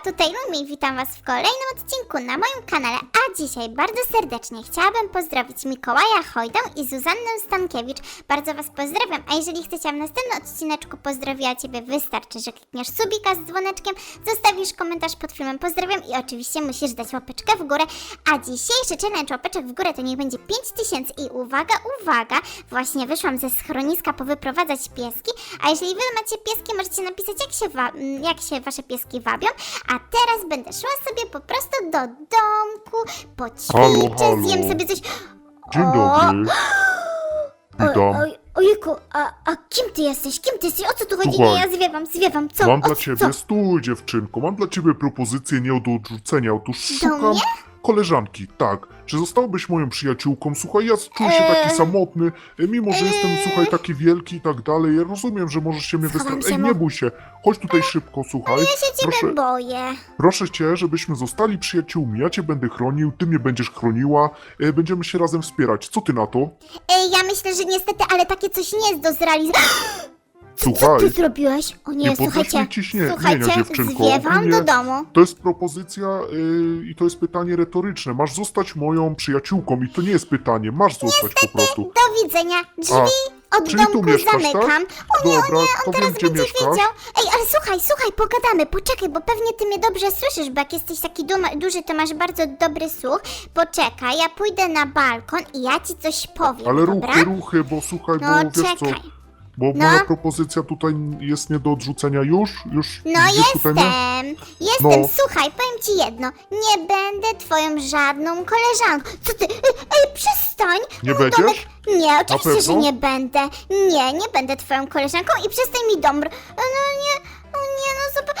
tutaj Lumi witam Was w kolejnym odcinku na moim kanale, a dzisiaj bardzo serdecznie chciałabym pozdrowić Mikołaja Hojdę i Zuzannę Stankiewicz. Bardzo Was pozdrawiam, a jeżeli chcecie w następnym odcineczku pozdrowiła Ciebie, wystarczy, że klikniesz subika z dzwoneczkiem, zostawisz komentarz pod filmem, pozdrawiam i oczywiście musisz dać łapeczkę w górę, a dzisiejszy challenge łapeczek w górę to niech będzie 5000 i uwaga, uwaga, właśnie wyszłam ze schroniska powyprowadzać pieski, a jeżeli Wy macie pieski, możecie napisać jak się, jak się Wasze pieski wabią, a teraz będę szła sobie po prostu do domku, poćwiczę, Halo, halo. zjem sobie coś... Dzień dobry. Witam. oj, ojejku, a, a kim ty jesteś? Kim ty jesteś? O co tu chodzi? Słuchaj. Nie, ja zwiewam, zwiewam, co? Mam o, dla co? ciebie, stój dziewczynko, mam dla ciebie propozycję nie do odrzucenia. Otóż Do szukam mnie? Koleżanki, tak. Czy zostałabyś moją przyjaciółką? Słuchaj, ja czuję się Eee. taki samotny, e, mimo że jestem, słuchaj, taki wielki i tak dalej. Ja rozumiem, że możesz się mnie Schowam wystraszyć. się, Ej, mo- nie bój się. Chodź tutaj szybko, słuchaj. Ja się ciebie Proszę, boję. proszę cię, żebyśmy zostali przyjaciółmi. Ja cię będę chronił, ty mnie będziesz chroniła. e, Będziemy się razem wspierać. Co ty na to? Ej, ja myślę, że niestety, ale takie coś nie jest do zrealizowania. Co Słuchaj. ty zrobiłeś? O nie, Nie podnoś słuchajcie, mi ciśnie- słuchajcie, dziewczynko. zwiewam Nie. do domu. To jest propozycja yy, i to jest pytanie retoryczne. Masz zostać moją przyjaciółką i to nie jest pytanie, masz zostać po prostu. Do widzenia. Drzwi od czyli tu domku mieszkasz, tak? zamykam. O nie, Dobra, o nie, on teraz wiem, gdzie będzie mieszkasz. wiedział. Ej, ale słuchaj, słuchaj, pogadamy, poczekaj, bo pewnie ty mnie dobrze słyszysz, bo jak jesteś taki duma, duży, to masz bardzo dobry słuch. Poczekaj, ja pójdę na balkon i ja ci coś powiem, Ale dobra? ruchy, ruchy, bo słuchaj, No, bo wiesz co, czekaj. Bo No. moja propozycja tutaj jest nie do odrzucenia już, już No tutaj jestem, jestem, No. słuchaj, powiem ci jedno, nie będę twoją żadną koleżanką. Co ty, ej, ej przestań! Nie Mój będziesz? Domek... Nie, oczywiście, pewno? że nie będę. Nie, nie będę twoją koleżanką i przestań mi dom... No nie, no nie, no zobacz...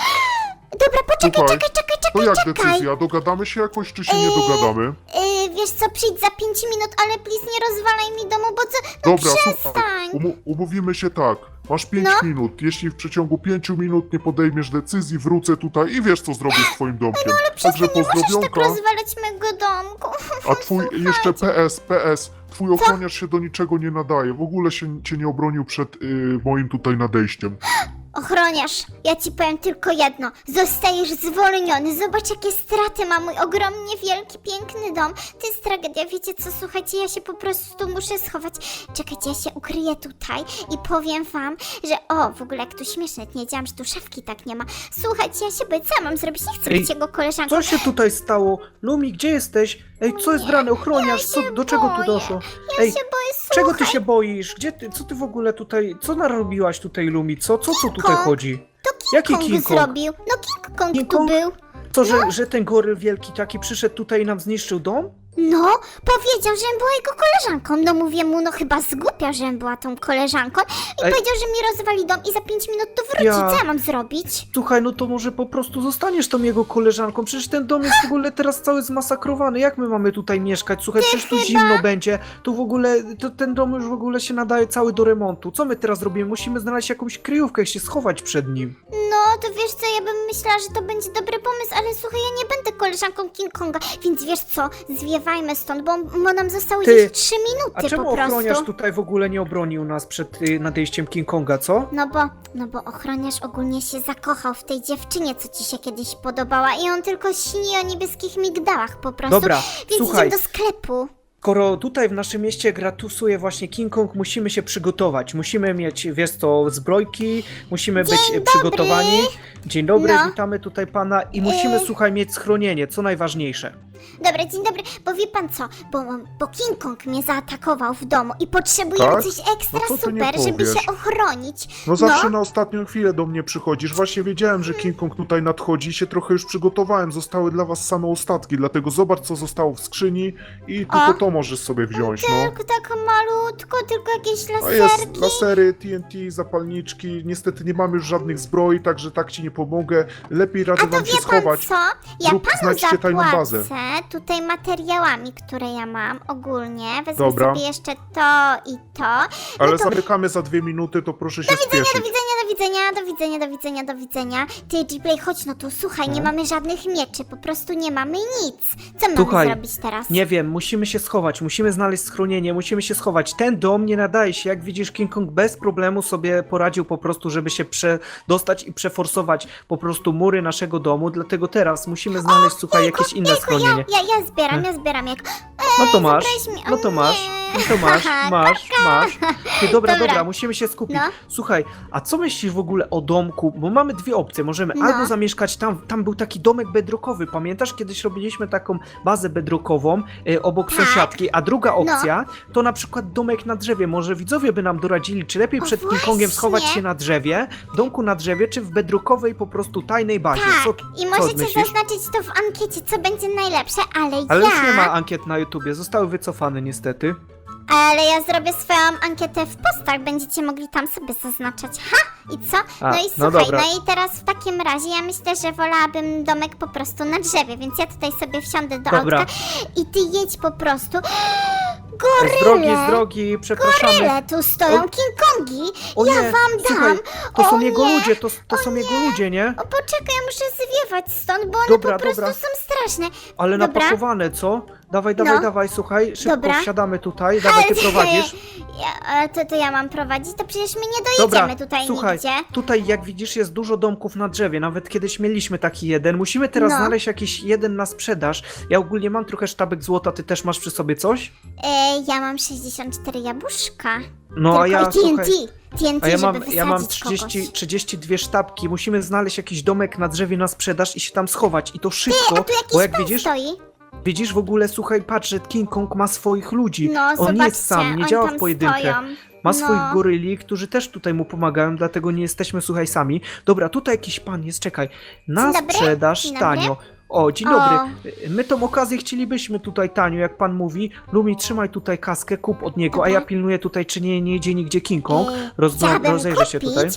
Dobra, poczekaj, Słuchaj, czekaj, czekaj, To czekaj, jak czekaj. decyzja? Dogadamy się jakoś, czy się nie Eee, dogadamy? Yy, wiesz co, przyjdź za 5 minut, ale please nie rozwalaj mi domu, bo co... No Dobra, słuchaj, przestań! umu- umówimy się tak. Masz 5 No. minut. Jeśli w przeciągu 5 minut nie podejmiesz decyzji, wrócę tutaj i wiesz, co zrobię z twoim domkiem. Także Przestań, nie możesz tak rozwalać mojego domku. A twój jeszcze PS, PS, twój ochroniarz się do niczego nie nadaje. W ogóle się cię nie obronił przed y, moim tutaj nadejściem. Ochroniarz, ja ci powiem tylko jedno. Zostajesz zwolniony. Zobacz, jakie straty ma mój ogromnie wielki, piękny dom. To jest tragedia. Wiecie co, słuchajcie, ja się po prostu muszę schować. Czekajcie, ja się ukryję tutaj i powiem wam, że o, w ogóle jak tu śmieszne, nie wiedziałam, że tu szafki tak nie ma. Słuchajcie, ja się boję, co ja mam zrobić? Nie chcę Ej, być jego koleżanką. Co się tutaj stało? Lumi, gdzie jesteś? Ej, co jest grane? Ochroniarz, co, do czego tu doszło? Ej, się boję, czego ty się boisz? Gdzie ty, co ty w ogóle tutaj, co narobiłaś tutaj Lumi? Co, co, co tutaj Kong. chodzi? To King Jaki Kong King Kong? zrobił. No King Kong King tu Kong? był. Co, że, że ten goryl wielki taki przyszedł tutaj i nam zniszczył dom? No, powiedział, żebym była jego koleżanką. No mówię mu, no chyba zgłupia, żebym była tą koleżanką. I Ej. powiedział, że mi rozwali dom i za 5 minut tu wróci. Ja- Co ja mam zrobić? Słuchaj, no to może po prostu zostaniesz tą jego koleżanką. Przecież ten dom jest w ogóle teraz cały zmasakrowany. Jak my mamy tutaj mieszkać? Słuchaj, przecież tu zimno będzie. Tu w ogóle, to, ten dom już w ogóle się nadaje cały do remontu. Co my teraz robimy? Musimy znaleźć jakąś kryjówkę i się schować przed nim. No, to wiesz co, ja bym myślała, że to będzie dobry pomysł, ale słuchaj, ja nie będę koleżanką King Konga, więc wiesz co, zwiewajmy stąd, bo, bo nam zostały Ty, 3 A minuty czemu po prostu. ochroniarz tutaj w ogóle nie obronił nas przed y, nadejściem King Konga, co? No bo, no bo ochroniarz ogólnie się zakochał w tej dziewczynie, co ci się kiedyś podobała i on tylko śni o niebieskich migdałach po prostu. Dobra, Więc słuchaj, idziemy do sklepu. skoro tutaj w naszym mieście gratusuje właśnie King Kong, musimy się przygotować. Musimy mieć, wiesz co, zbrojki, musimy być e, przygotowani. Dzień dobry, No. witamy tutaj pana i musimy, Y. słuchaj, mieć schronienie, co najważniejsze. Dobra, dzień dobry, bo wie pan co, bo, bo King Kong mnie zaatakował w domu i potrzebuję Tak? coś ekstra No co ty nie super, żeby powiesz? się ochronić. No zawsze na ostatnią chwilę do mnie przychodzisz. Właśnie wiedziałem, że King Kong tutaj nadchodzi i się trochę już przygotowałem. Zostały dla was same ostatki, dlatego zobacz co zostało w skrzyni i tylko O. to możesz sobie wziąć, no. Tylko tak malutko, tylko jakieś A jest laserki. lasery, TNT, zapalniczki. Niestety nie mamy już żadnych zbroi, także tak ci nie pomogę. Lepiej radzę A to wam się wie pan schować. co? Ja Zrób- panu znajdźcie tajną zapłacę. Tutaj materiałami, które ja mam ogólnie. Wezmę Dobra. sobie jeszcze to i to. Ale No to- zamykamy za dwie minuty, to proszę się Do widzenia, spieszyć. do widzenia, do widzenia, do widzenia, do widzenia, do widzenia. Ty, Gplay, chodź no tu, słuchaj, nie No. mamy żadnych mieczy, po prostu nie mamy nic. Co mamy Słuchaj, zrobić teraz? Nie wiem, musimy się schować, musimy znaleźć schronienie, musimy się schować. Ten dom nie nadaje się, jak widzisz, King Kong bez problemu sobie poradził po prostu, żeby się przedostać i przeforsować po prostu mury naszego domu, dlatego teraz musimy znaleźć, słuchaj, jakieś inne Jejku, schronienie. Ja, ja, ja zbieram, ja zbieram jak... No to masz, zabrałeś mi- no o to masz, nie. no to masz, masz, masz. Ty, dobra, Dobra. dobra, musimy się skupić. No. Słuchaj, a co myślisz w ogóle o domku? Bo mamy dwie opcje, możemy No. albo zamieszkać tam, tam był taki domek bedrockowy, pamiętasz? Kiedyś robiliśmy taką bazę bedrockową e, obok Tak. sąsiadki, a druga opcja to na przykład domek na drzewie. Może widzowie by nam doradzili, czy lepiej O, przed King Kongiem schować właśnie. się na drzewie, domku na drzewie, czy w bedrockowej po prostu tajnej bazie. Tak, Co, i co możecie myślisz? zaznaczyć to w ankiecie, co będzie najlepsze, ale, Ale ja... już nie ma ankiet na YouTubie, zostały wycofane niestety. Ale ja zrobię swoją ankietę w postach, będziecie mogli tam sobie zaznaczać. Ha! I co? A, no i no słuchaj, dobra. no i teraz w takim razie ja myślę, że wolałabym domek po prostu na drzewie, więc ja tutaj sobie wsiądę do Dobra. autka i ty jedź po prostu. Z drogi, Goryle! z drogi, przepraszamy. Goryle tu stoją, O- King Kongi! O ja nie, wam dam! słuchaj, to o są jego nie, ludzie, to, to są jego ludzie, nie? O poczekaj, ja muszę zwiewać stąd, bo one Dobra, po prostu dobra. są straszne. Ale Dobra. napakowane, co? Dawaj, dawaj, No. dawaj, słuchaj, szybko Dobra. wsiadamy tutaj, dawaj, ty prowadzisz. Ja, to, to ja mam prowadzić, to przecież my nie Dobra, dojedziemy tutaj słuchaj, nigdzie. tutaj jak widzisz jest dużo domków na drzewie, nawet kiedyś mieliśmy taki jeden, musimy teraz No. znaleźć jakiś jeden na sprzedaż. Ja ogólnie mam trochę sztabek złota, ty też masz przy sobie coś? E, ja mam 64 jabłuszka. No Tylko a ja, i TNT. słuchaj, TNT, a ja żeby mam, wysadzić ja mam kogoś. 30, 32 sztabki, musimy znaleźć jakiś domek na drzewie na sprzedaż i się tam schować i to szybko, a tu jakiś bo jak widzisz, stoi. Widzisz w ogóle, słuchaj, patrz, że King Kong ma swoich ludzi, No, on nie jest sam, nie działa w pojedynkę. Stoją. Ma no. swoich goryli, którzy też tutaj mu pomagają, dlatego nie jesteśmy, słuchaj, sami. Dobra, tutaj jakiś pan jest, czekaj. Na Dzień sprzedaż dzień tanio. O, dzień O. dobry. My tą okazję chcielibyśmy tutaj tanio, jak pan mówi. Lumi, trzymaj tutaj kaskę, kup od niego, a Dobra. ja pilnuję tutaj, czy nie, nie idzie nigdzie King Kong. Chciałabym rozejrzę się tutaj.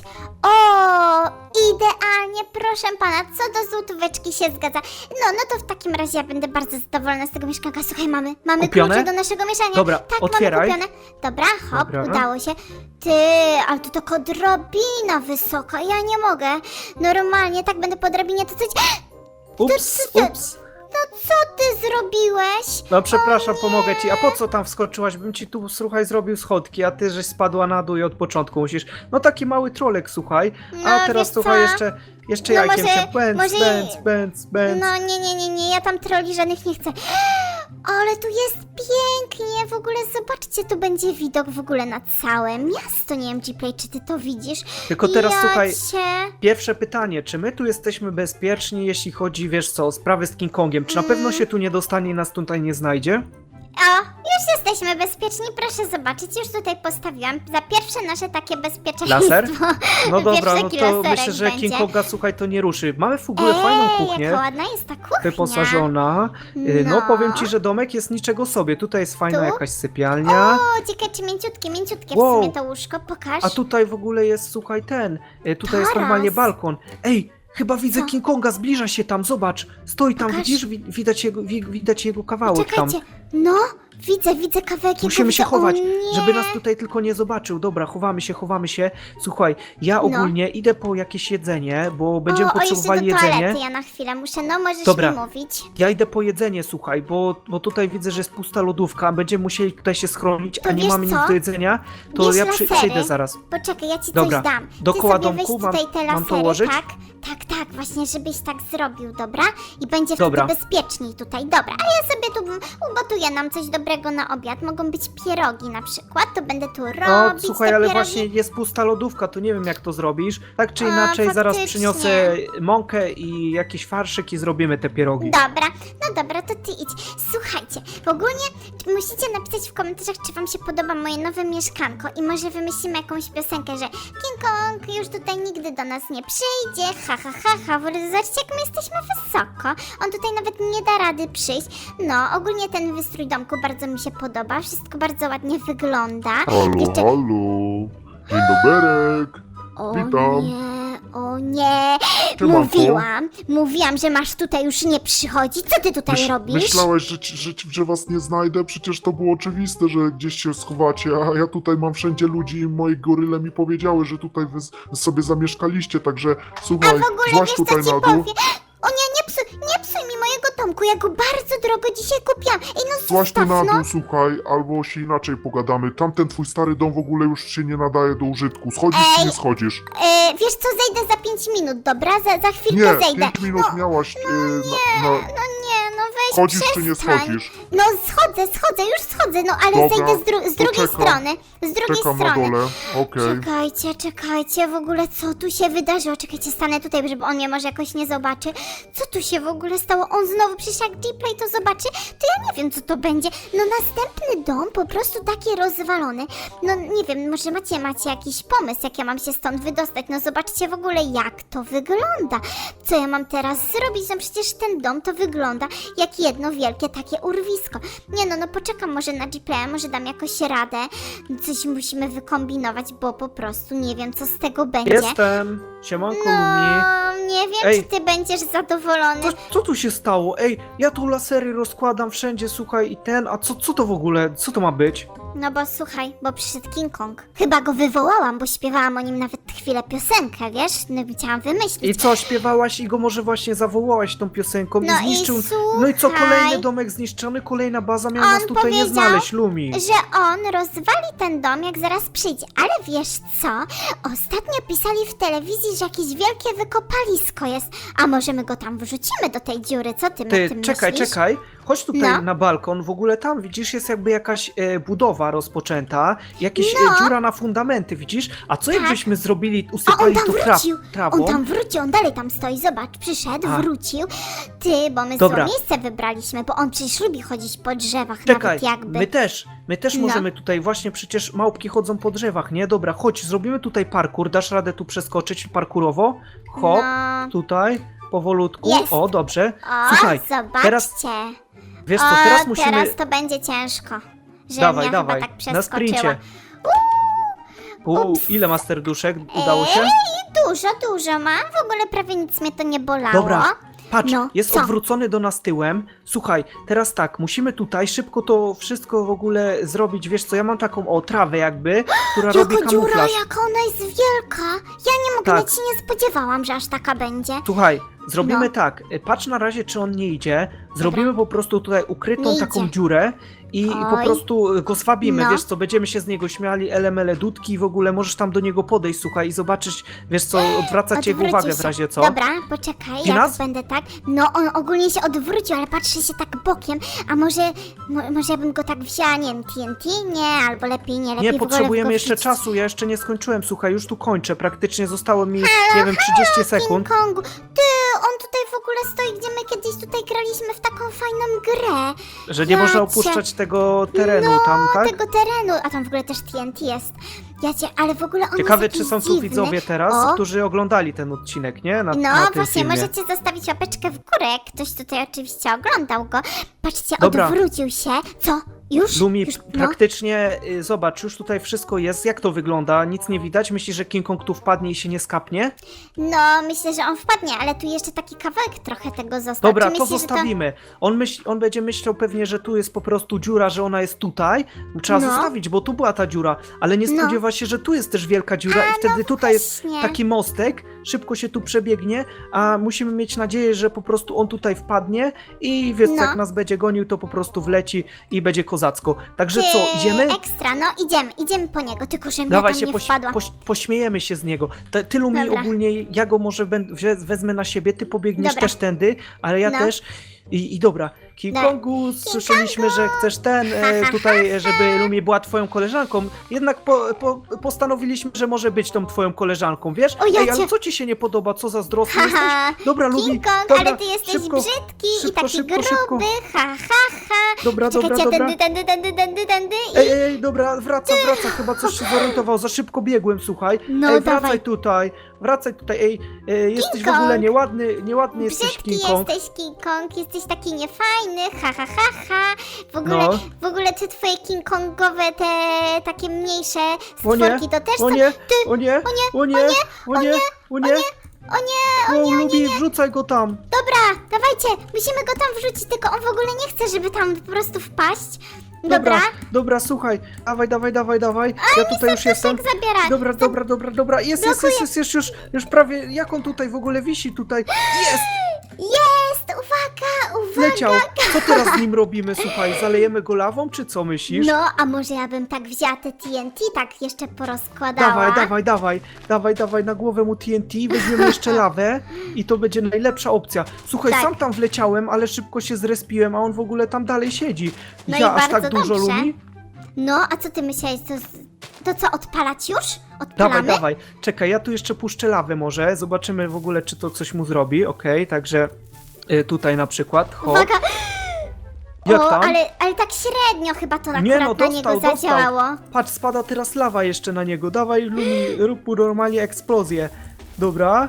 O, idealnie, proszę pana, co do złotóweczki się zgadza. No, no to w takim razie ja będę bardzo zadowolona z tego mieszkanka. Słuchaj, mamy, mamy Kupione? klucze do naszego mieszkania. Dobra, tak, otwieraj. mamy kupione. Dobra, hop, Dobra. udało się. Ty, ale tu taka drabina wysoka, ja nie mogę. Normalnie, tak będę po drabinie, to coś... Ups, ups. No co ty zrobiłeś? No przepraszam, pomogę ci. A po co tam wskoczyłaś? Bym ci tu, słuchaj, zrobił schodki, a ty żeś spadła na dół i od początku musisz. No taki mały trolek, słuchaj. No, A teraz wiesz słuchaj, jeszcze, jeszcze No jajkiem może- się bęc, może- bęc, bęc, bęc. No nie, nie, nie, nie, ja tam troli żadnych nie chcę. Ale tu jest pięknie, w ogóle zobaczcie, tu będzie widok w ogóle na całe miasto. Nie wiem, Gplay, czy ty to widzisz? Tylko teraz ja słuchaj, pierwsze pytanie, czy my tu jesteśmy bezpieczni, jeśli chodzi, wiesz co, o sprawy z King Kongiem? Czy na Mm. pewno się tu nie dostanie i nas tutaj nie znajdzie? O, już jesteśmy bezpieczni, proszę zobaczyć, już tutaj postawiłam za pierwsze nasze takie bezpieczeństwo. Laser? No dobra, Pierwszy no to laserek myślę, że King będzie. Konga, słuchaj, to nie ruszy. Mamy w ogóle fajną Ej, kuchnię. jaka ładna jest ta kuchnia. Wyposażona. Y, No. No. powiem ci, że domek jest niczego sobie. Tutaj jest fajna Tu? jakaś sypialnia. O, ciekawe, czy mięciutkie, mięciutkie Wow. w sumie to łóżko, pokaż. A tutaj w ogóle jest, słuchaj, ten. y, Tutaj jest Taras. normalnie balkon. Ej, chyba widzę Co? King Konga, zbliża się tam, zobacz. Stoi tam, Pokaż. widzisz? Wi- Widać jego, wi- widać jego kawałek tam. Czekajcie, no, widzę, widzę kawałek Musimy się chować, o, żeby nas tutaj tylko nie zobaczył. Dobra, chowamy się, chowamy się. Słuchaj, ja No. ogólnie idę po jakieś jedzenie, bo będziemy o, o, potrzebowali jeszcze do jedzenie. toalety, ja na chwilę muszę, no możesz Dobra. mi mówić. Ja idę po jedzenie, słuchaj, bo, bo tutaj widzę, że jest pusta lodówka. Będziemy musieli tutaj się schronić, To a nie wiesz mamy co? nic do jedzenia. To Bierz ja przy, lasery. przyjdę zaraz. Poczekaj, ja ci Dobra, coś dam. dookoła Ty sobie domku weź mam- tutaj te mam to lasery, ułożyć? tak? Tak, tak, właśnie, żebyś tak zrobił, dobra? I będzie Dobra. wtedy bezpieczniej tutaj. Dobra, a ja sobie tu mm, ugotuję nam coś dobrego na obiad. Mogą być pierogi na przykład, to będę tu robić O, słuchaj, te ale pierogi. właśnie jest pusta lodówka, to nie wiem jak to zrobisz. Tak czy A, inaczej, zaraz faktycznie. przyniosę mąkę i jakiś farszyk i zrobimy te pierogi. Dobra, no dobra, to ty idź. Słuchajcie, ogólnie musicie napisać w komentarzach, czy wam się podoba moje nowe mieszkanko i może wymyślimy jakąś piosenkę, że King Kong już tutaj nigdy do nas nie przyjdzie, ha ha ha ha, zobaczcie jak my jesteśmy wysoko, on tutaj nawet nie da rady przyjść. No, ogólnie ten wystrój domku bardzo mi się podoba, wszystko bardzo ładnie wygląda. Halo, Jeszcze- halo. Dzień doberek. O witam. nie, O nie, Siemanko. mówiłam, mówiłam, że masz tutaj już nie przychodzić. Co ty tutaj Myśl- robisz? Myślałeś, że, ci- że, ci- że was nie znajdę? Przecież to było oczywiste, że gdzieś się schowacie, a ja tutaj mam wszędzie ludzi i moje goryle mi powiedziały, że tutaj wy s- sobie zamieszkaliście, także A słuchaj, w ogóle złaź wiesz co tutaj ci na powiem? O nie, nie psuj, nie psuj mi mojego domku, ja go bardzo drogo dzisiaj kupiłam. Ej, no złaź tu zostaw, na no. dół, słuchaj, albo się inaczej pogadamy. Tamten twój stary dom w ogóle już się nie nadaje do użytku. Schodzisz czy Ej. nie schodzisz? E, wiesz co, zejdę za 5 minut, dobra? Za, za chwilkę Nie, zejdę. 5 minut no, miałaś e, na, na... no no Schodzisz czy nie przestań. schodzisz? No schodzę, schodzę, już schodzę, no ale Dobra, zejdę z, dru- z to drugiej czekam. strony. Z drugiej Czekam na strony. dole, okej. Czekajcie, czekajcie, w ogóle co tu się wydarzyło? Czekajcie, stanę tutaj, żeby on mnie może jakoś nie zobaczy. Co tu się w ogóle stało? On znowu przecież jak Gplay to zobaczy, to ja nie wiem co to będzie. No następny dom po prostu taki rozwalony. No nie wiem, może macie, macie jakiś pomysł, jak ja mam się stąd wydostać. No zobaczcie w ogóle jak to wygląda. Co ja mam teraz zrobić? No przecież ten dom to wygląda jak jedno wielkie takie urwisko. Nie no, no poczekam może na Gplaya, może dam jakoś radę. Coś musimy wykombinować, bo po prostu nie wiem, co z tego będzie. Jestem. Siemanko, Lumi. No, nie wiem, Ej. czy ty będziesz zadowolony. Co, co tu się stało? Ej, ja tu lasery rozkładam wszędzie, słuchaj, i ten, a co, co to w ogóle? Co to ma być? No bo słuchaj, bo przyszedł King Kong. Chyba go wywołałam, bo śpiewałam o nim nawet chwilę piosenkę, wiesz? No chciałam I wymyślić. co, śpiewałaś i go może właśnie zawołałaś tą piosenką No i i zniszczył... No i co, kolejny domek zniszczony, kolejna baza miała On nas tutaj nie powiedział, znaleźć, Lumi. Że on rozwali ten dom, jak zaraz przyjdzie. Ale wiesz co? Ostatnio pisali w telewizji, jakieś wielkie wykopalisko jest. A może my go tam wrzucimy do tej dziury? Co ty, Ty, o tym czekaj, myślisz? czekaj, chodź tutaj No. na balkon, w ogóle tam, widzisz, jest jakby jakaś e, budowa rozpoczęta, jakieś No. e, dziura na fundamenty, widzisz? A co Tak. jakbyśmy zrobili, A on usypali tam tu tra wrócił! trawą? On tam wrócił, on dalej tam stoi, zobacz, przyszedł, A. wrócił. Ty, bo my Dobra. złe miejsce wybraliśmy, bo on przecież lubi chodzić po drzewach, Czekaj, nawet jakby. my też, my też No. możemy tutaj, właśnie przecież małpki chodzą po drzewach, nie? Dobra, chodź, zrobimy tutaj parkour, dasz radę tu przeskoczyć parkurowo? Hop, No. tutaj, powolutku, Jest. o, dobrze. O, Słuchaj, zobaczcie. teraz Wiesz co, o, teraz musimy... teraz to będzie ciężko. Że Dawaj, mnie dawaj, chyba tak na przeskoczyła. sprincie. U, ile ma serduszek? Udało się? Ej, dużo, dużo mam. W ogóle prawie nic mnie to nie bolało. Dobra, patrz, No, jest co? odwrócony do nas tyłem. Słuchaj, teraz tak, musimy tutaj szybko to wszystko w ogóle zrobić. Wiesz co, ja mam taką o trawę jakby, która robi Jaka dziura, kamuflaż. jaka ona jest wielka. Ja nie mogę, Tak. się nie spodziewałam, że aż taka będzie. Słuchaj, zrobimy No. tak, y, patrz na razie, czy on nie idzie. Zrobimy po prostu tutaj ukrytą Nie taką idzie. dziurę i po Oj. prostu y, go swabimy, No. wiesz co, będziemy się z niego śmiali, elemele dudki i w ogóle możesz tam do niego podejść, słuchaj, i zobaczysz, wiesz co, odwracać jego uwagę w razie co. Dobra, poczekaj, ja tu będę tak. No, on ogólnie się odwrócił, ale patrzy się tak bokiem. A może, mo, może ja bym go tak wzięła, nie wiem, TNT? Nie, albo lepiej nie, lepiej Nie, w ogóle potrzebujemy jeszcze czasu, ja jeszcze nie skończyłem, słuchaj, już tu kończę, praktycznie zostało mi, nie wiem, 30 sekund. King Kongu. Ogóle stoi, gdzie my kiedyś tutaj graliśmy w taką fajną grę. Że nie można opuszczać tego terenu no, tam, tak? tego terenu. A tam w ogóle też TNT jest. Ja cię, ale w ogóle on Ciekawe, jest czy jakiś są tu dziwny. widzowie teraz, O. którzy oglądali ten odcinek, nie? Na, No na tym właśnie, filmie. możecie zostawić łapeczkę w górę. Ktoś tutaj oczywiście oglądał go. Patrzcie, Dobra. odwrócił się. Co? Już? Lumi, Już, no. praktycznie, y, zobacz, już tutaj wszystko jest, jak to wygląda, nic nie widać, myślisz, że King Kong tu wpadnie i się nie skapnie? no, myślę, że on wpadnie, ale tu jeszcze taki kawałek trochę tego został. Dobra, Czy to myślisz, że zostawimy. On, myśl, on będzie myślał pewnie, że tu jest po prostu dziura, że ona jest tutaj. Trzeba No. zostawić, bo tu była ta dziura, ale nie No. spodziewa się, że tu jest też wielka dziura i wtedy tutaj jest właśnie. taki mostek, szybko się tu przebiegnie, a musimy mieć nadzieję, że po prostu on tutaj wpadnie i wiesz, No. jak nas będzie gonił, to po prostu wleci i będzie kozacko. Także Ty, co, idziemy? Ekstra, no idziemy, idziemy po niego, tylko że Dawaj ja tam się nie poś, wpadłam. poś, pośmiejemy się z niego. Te, tylu mi Dobra. ogólnie, ja go może ben, wezmę na siebie, ty pobiegniesz Dobra. też tędy, ale ja No. też. I, I dobra, King No. Kongu, słyszeliśmy, że chcesz ten, e, tutaj, żeby Lumi była twoją koleżanką. Jednak po, po, postanowiliśmy, że może być tą twoją koleżanką, wiesz? O, ja Ej, ale cię- co ci się nie podoba? Co zazdrosny Haha, jesteś? Dobra, Lumi, King Kong, dobra, ale ty jesteś szybko, brzydki i szybko, taki szybko, gruby, szybko. ha, ha, ha. Dobra, dobra, Czekajcie, dobra. tędy, tędy, tędy, tędy, tędy i... Ej, ej, ej, dobra, wraca, wraca, chyba coś się zorientował, za szybko biegłem, słuchaj. No, ej, wracaj dawaj. tutaj, wracaj tutaj, ej, e, jesteś w Kong. ogóle nieładny, nieładny jesteś Brzydki King Kong. jesteś King Kong, jesteś taki niefajny, ha ha ha ha. W ogóle, No. w ogóle te twoje King Kongowe, te takie mniejsze O nie, stworki to też O są... nie, Ty, o nie, o nie, o nie, o nie, o nie, O nie, O, Lubi, wrzucaj go tam. dobra, dawajcie, musimy go tam wrzucić, tylko on w ogóle nie chce, żeby tam po prostu wpaść. Dobra, Dobra, słuchaj. Dawaj, dawaj, dawaj, dawaj. Ja tutaj już jestem. tak zabierać. Dobra, dobra, dobra, dobra. Jest, jest, jest, jest, jest już, już prawie. Jak on tutaj w ogóle wisi tutaj? Jest! Jest, uwaga, uwaga. Leciał. Co teraz z nim robimy? Słuchaj, zalejemy go lawą, czy co myślisz? No, a może ja bym tak wzięła te TNT, tak jeszcze porozkładała. Dawaj, dawaj, dawaj, dawaj, dawaj na głowę mu TNT, weźmiemy jeszcze lawę i to będzie najlepsza opcja. Słuchaj, Tak. sam tam wleciałem, ale szybko się zrespiłem, a on w ogóle tam dalej siedzi. No i ja aż bardzo tak dużo dobrze. lubi? No, a co ty myślałeś, to, z- to co, odpalać już? Dawaj, Odpalamy? dawaj. Czekaj, ja tu jeszcze puszczę lawę może, zobaczymy w ogóle, czy to coś mu zrobi, okej, także y, tutaj na przykład, hop. Uwaga. Jak o, tam? ale, ale tak średnio chyba to akurat Nie no, na niego dostał. zadziałało. Patrz, spada teraz lawa jeszcze na niego, dawaj Lumi, rób mu normalnie eksplozję. Dobra,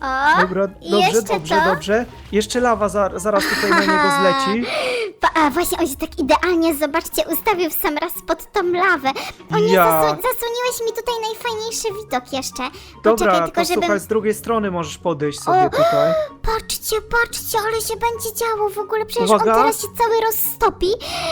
O, dobra, i dobrze, jeszcze dobrze, to. dobrze. Jeszcze lawa za, zaraz tutaj na niego zleci. A właśnie, on się tak idealnie, zobaczcie, ustawił w sam raz pod tą lawę. O nie, Ja. zasu- zasłoniłeś mi tutaj najfajniejszy widok jeszcze. Dobra, Poczekaj, tylko to żebym... słuchaj, z drugiej strony możesz podejść sobie O, tutaj. Patrzcie, patrzcie, ale się będzie działo w ogóle, przecież Uwaga. on teraz się cały roztopi.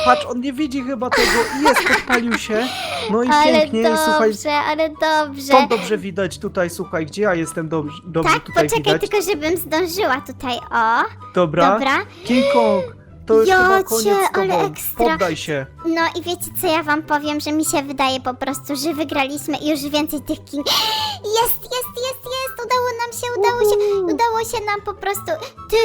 Patrz, on nie widzi chyba tego. Jest, podpalił się. No i ale pięknie, dobrze, słuchaj. ale dobrze. Stąd dobrze widać tutaj, słuchaj, gdzie ja jestem dobrze, dobrze tak, tutaj poczekaj, widać. tylko żebym zdążyła tutaj, o. Dobra. Dobra. King Kong, to już Jocie, chyba koniec z ale tobą. ekstra. Poddaj się. No i wiecie co ja wam powiem, że mi się wydaje po prostu, że wygraliśmy i już więcej tych king... Jest, jest, jest, jest! Udało nam się, udało się, udało się nam po prostu... Ty!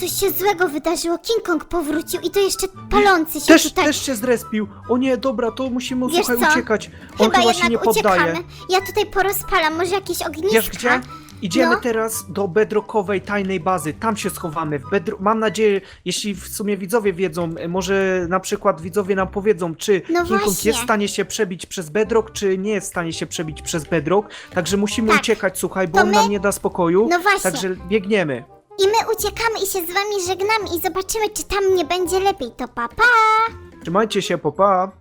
Coś się złego wydarzyło, King Kong powrócił i to jeszcze palący się Też, tutaj... też się zrespił. O nie, dobra, to musimy, Wiesz słuchaj, co? uciekać. On Chyba chyba się nie jednak poddaje. uciekamy. Ja tutaj porozpalam, może jakieś ogniska. Wiesz gdzie? Idziemy No. teraz do bedrockowej tajnej bazy. Tam się schowamy. W bedro... Mam nadzieję, jeśli w sumie widzowie wiedzą, e, może na przykład widzowie nam powiedzą, czy No King Kong właśnie. jest w stanie się przebić przez bedrock, czy nie jest w stanie się przebić przez bedrock. Także musimy Tak. uciekać, słuchaj, bo To on my- nam nie da spokoju. No właśnie. Także biegniemy. I my uciekamy i się z wami żegnamy i zobaczymy, czy tam nie będzie lepiej. To papa! Pa. Trzymajcie się, popa.